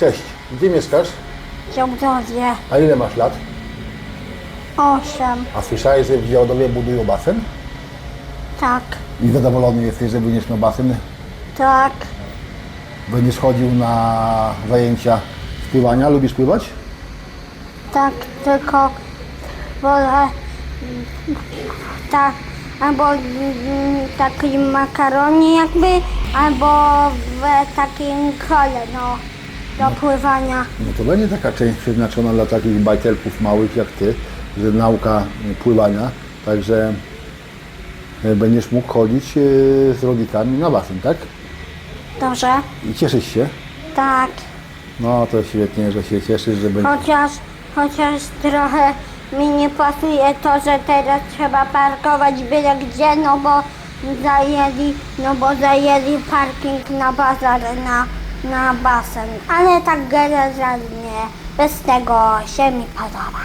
Cześć, gdzie mieszkasz? Działdowie A ile masz lat? 8. A słyszałeś, że w Działdowie budują basen? Tak, I zadowolony jesteś, że będziesz miał basen? tak, Będziesz chodził na zajęcia z pływania? Lubisz pływać? tak, tylko wolę tak, albo mm, taki makaronie jakby, albo w takim kole, no, do pływania. No to będzie taka część przeznaczona dla takich bajtelków małych jak ty, że nauka pływania, także e, będziesz mógł chodzić e, z rodzicami na basen, tak? Dobrze? I cieszysz się? Tak, No to świetnie, że się cieszysz, że będzie. chociaż, chociaż trochę mi nie pasuje to, że teraz trzeba parkować byle gdzie, no bo zajęli, no bo zajęli parking na bazar, na, na basen. Ale tak generalnie, bez tego się mi podoba.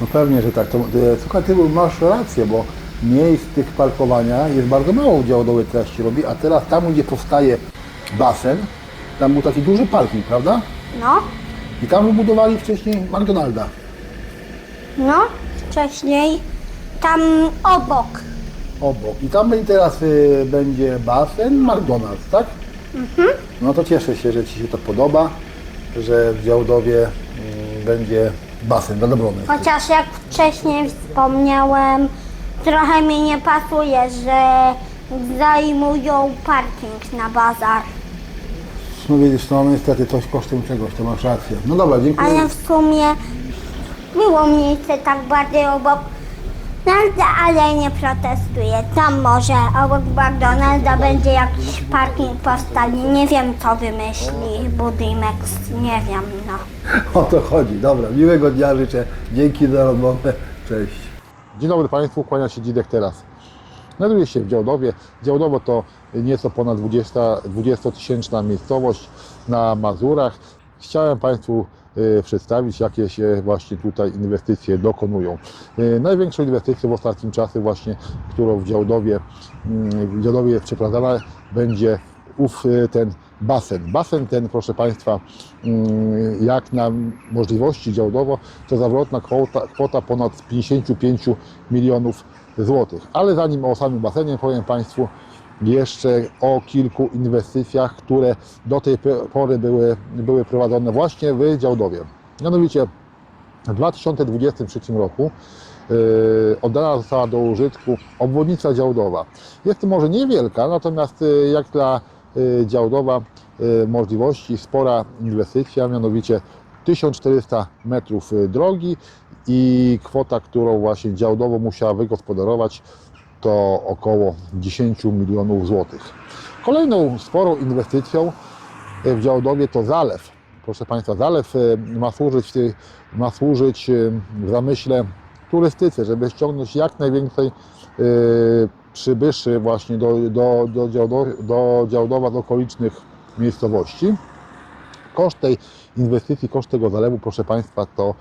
No pewnie, że tak. To, e, słuchaj, ty masz rację, bo miejsc tych parkowania jest bardzo mało w Działdowie teraz się robi, a teraz tam, gdzie powstaje basen, tam był taki duży parking, prawda? No, I tam wybudowali wcześniej McDonalda. no, wcześniej tam obok. obok. I tam będzie teraz y, będzie basen McDonald's, tak? No to cieszę się, że Ci się to podoba, że w Działdowie y, będzie basen zadowolony. jesteś. Chociaż jak wcześniej wspomniałem, trochę mi nie pasuje, że zajmują parking na bazar. No widzisz, no niestety coś kosztem czegoś, to masz rację. No dobra, dziękuję. Ale w sumie było miejsce tak bardziej obok McDonalda, ale nie protestuję. Tam może obok McDonalda będzie jakiś parking postawi. Nie wiem co wymyśli Budimex, nie wiem no. O to chodzi. Dobra, miłego dnia życzę. Dzięki za rozmowę. Cześć. Dzień dobry Państwu, kłania się Dzidek teraz. Znajduję się w Działdowie. Działdowo to nieco ponad 20 20-tysięczna miejscowość na Mazurach. Chciałem Państwu przedstawić, jakie się właśnie tutaj inwestycje dokonują. Y, Największą inwestycją w ostatnim czasie właśnie, którą w Działdowie, mm, w Działdowie jest przeprowadzana, będzie ów y, ten basen. Basen ten, proszę Państwa, mm, jak na możliwości działdowo, to zawrotna kwota, kwota ponad 55 milionów złotych. Ale zanim o samym basenie powiem Państwu jeszcze o kilku inwestycjach, które do tej pory były, były prowadzone właśnie w Działdowie. Mianowicie w 2023 roku yy, oddana została do użytku obwodnica Działdowa. Jest to może niewielka, natomiast yy, jak dla yy, Działdowa yy, możliwości spora inwestycja, mianowicie 1400 metrów drogi i kwota, którą właśnie Działdowo musiała wygospodarować to około 10 milionów złotych. Kolejną sporą inwestycją w Działdowie to zalew. Proszę Państwa, zalew e, ma służyć, ma służyć e, w zamyśle turystyce, żeby ściągnąć jak najwięcej e, przybyszy właśnie do, do, do, Działdo- do Działdowa, do okolicznych miejscowości. Koszt tej inwestycji, koszt tego zalewu, proszę Państwa, to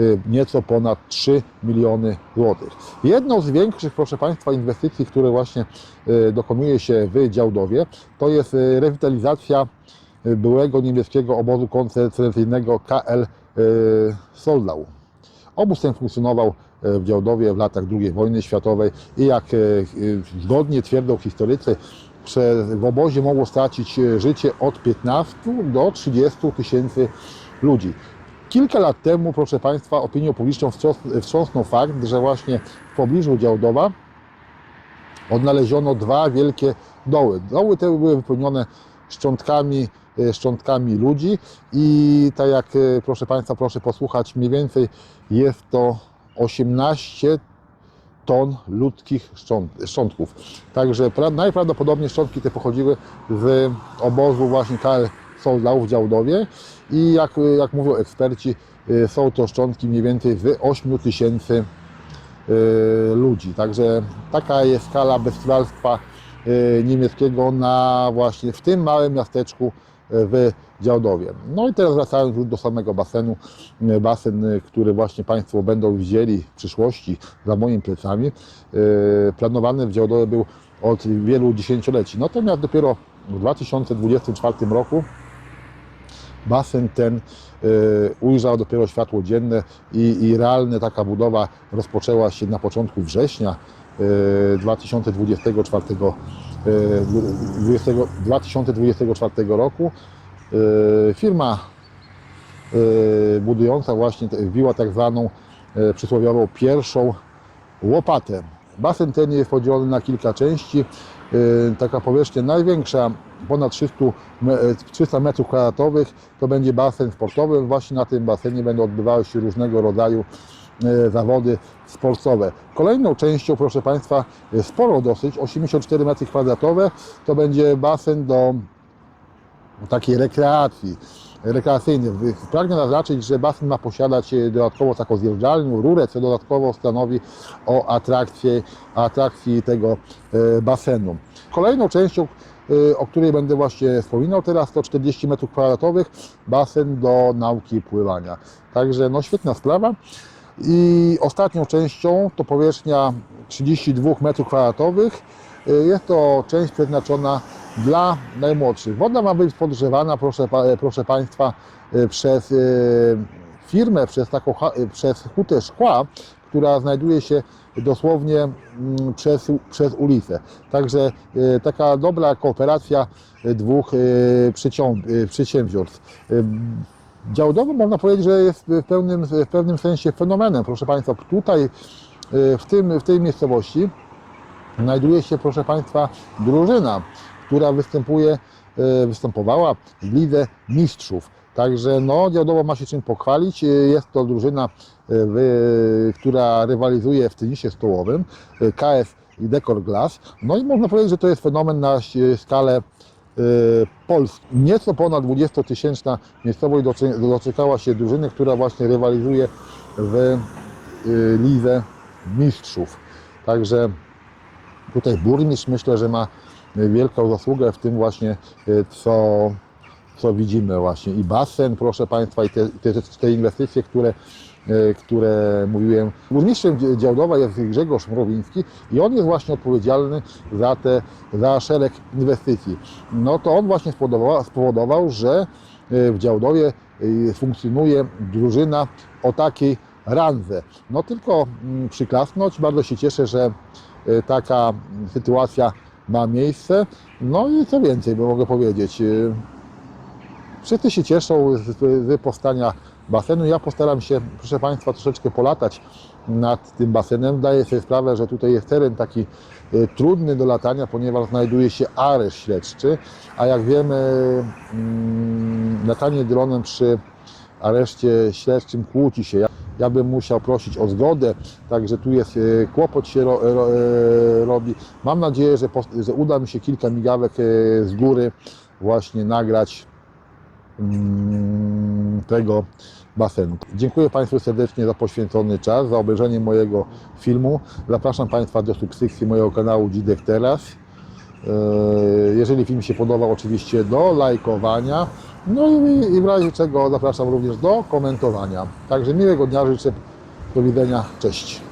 y, nieco ponad 3 miliony złotych. Jedną z większych, proszę Państwa, inwestycji, które właśnie y, dokonuje się w Działdowie, to jest y, rewitalizacja byłego niemieckiego obozu koncentracyjnego KL Soldau. Obóz ten funkcjonował w Działdowie w latach II wojny światowej i jak zgodnie twierdzą historycy, prze- w obozie mogło stracić e, życie od 15 do 30 tysięcy ludzi. Kilka lat temu, proszę Państwa, opinią publiczną wstrząs- wstrząsnął fakt, że właśnie w pobliżu Działdowa odnaleziono dwa wielkie doły. Doły te były wypełnione szczątkami, e, szczątkami ludzi i tak jak, e, proszę Państwa, proszę posłuchać, mniej więcej jest to 18 ton ludzkich szcząt, szczątków. Także pra, najprawdopodobniej szczątki te pochodziły z obozu właśnie KL Soldau w Działdowie i jak, jak mówią eksperci, e, są to szczątki mniej więcej z 8 tysięcy y, ludzi. Także taka jest skala bestialstwa y, niemieckiego na właśnie w tym małym miasteczku y, w Działdowie. No i teraz wracając już do samego basenu, y, basen, y, który właśnie Państwo będą widzieli w przyszłości za moimi plecami, y, planowany w Działdowie był od wielu dziesięcioleci. Natomiast dopiero w 2024 roku basen ten e, ujrzał dopiero światło dzienne i, i realna taka budowa rozpoczęła się na początku września e, 2024, e, 20, 2024 roku. E, Firma e, budująca właśnie wbiła tak zwaną e, przysłowiową pierwszą łopatę. Basen ten jest podzielony na kilka części. E, Taka powierzchnia największa, ponad 300, me- e, 300 metrów kwadratowych, to będzie basen sportowy. Właśnie na tym basenie będą odbywały się różnego rodzaju e, zawody sportowe. Kolejną częścią, proszę Państwa, e, sporo dosyć, 84 metry kwadratowe, to będzie basen do takiej rekreacji, rekreacyjnej. Pragnę zaznaczyć, że basen ma posiadać e, dodatkowo taką zjeżdżalnię, rurę, co dodatkowo stanowi o atrakcję, atrakcji tego e, basenu. Kolejną częścią, e, o której będę właśnie wspominał teraz, to 40 metrów kwadratowych, basen do nauki pływania. Także no świetna sprawa. I ostatnią częścią to powierzchnia 32 metrów kwadratowych. Y, Jest to część przeznaczona dla najmłodszych. Woda ma być podgrzewana, proszę, pa- proszę Państwa, y, przez y, firmę, przez, taką, przez hutę szkła, która znajduje się dosłownie mm, przez, przez ulicę. Także taka dobra kooperacja dwóch przedsiębiorstw. Działdowo można powiedzieć, że jest w pewnym, w pewnym sensie fenomenem. Proszę Państwa, tutaj y, w, tym, w tej miejscowości znajduje się, proszę Państwa, drużyna, która występuje, y, występowała w Lidze Mistrzów. Także no, Działdowo ma się czym pochwalić. Y, Jest to drużyna, która rywalizuje w tenisie stołowym, KF i Decor Glass. No i można powiedzieć, że to jest fenomen na skalę Polski. Nieco ponad 20-tysięczna miejscowość doczekała się drużyny, która właśnie rywalizuje w y, Lidze Mistrzów. Także tutaj burmistrz myślę, że ma wielką zasługę w tym właśnie, y, co, co widzimy właśnie. I basen, proszę Państwa, i te, te, te inwestycje, które, y, które mówiłem. Burmistrzem Dzia- Działdowa jest Grzegorz Mrowiński i on jest właśnie odpowiedzialny za, te, za szereg inwestycji. No to on właśnie spowodował, spowodował że y, w Działdowie y, funkcjonuje drużyna o takiej randze. No tylko mm, przyklasnąć, bardzo się cieszę, że taka sytuacja ma miejsce. No i co więcej, mogę powiedzieć, wszyscy się cieszą z, z powstania basenu. Ja postaram się, proszę Państwa, troszeczkę polatać nad tym basenem. Zdaję sobie sprawę, że tutaj jest teren taki y, trudny do latania, ponieważ znajduje się areszt śledczy, a jak wiemy, mm, latanie dronem przy areszcie śledczym kłóci się. Ja, ja bym musiał prosić o zgodę, także tu jest e, kłopot się ro, ro, e, robi. Mam nadzieję, że, że uda mi się kilka migawek z góry właśnie nagrać tego basenu. Dziękuję Państwu serdecznie za poświęcony czas, za obejrzenie mojego filmu. Zapraszam Państwa do subskrypcji mojego kanału Dzidek Teraz. E, Jeżeli film się podobał, oczywiście do lajkowania. No i w razie czego zapraszam również do komentowania. Także miłego dnia życzę. Do widzenia. Cześć.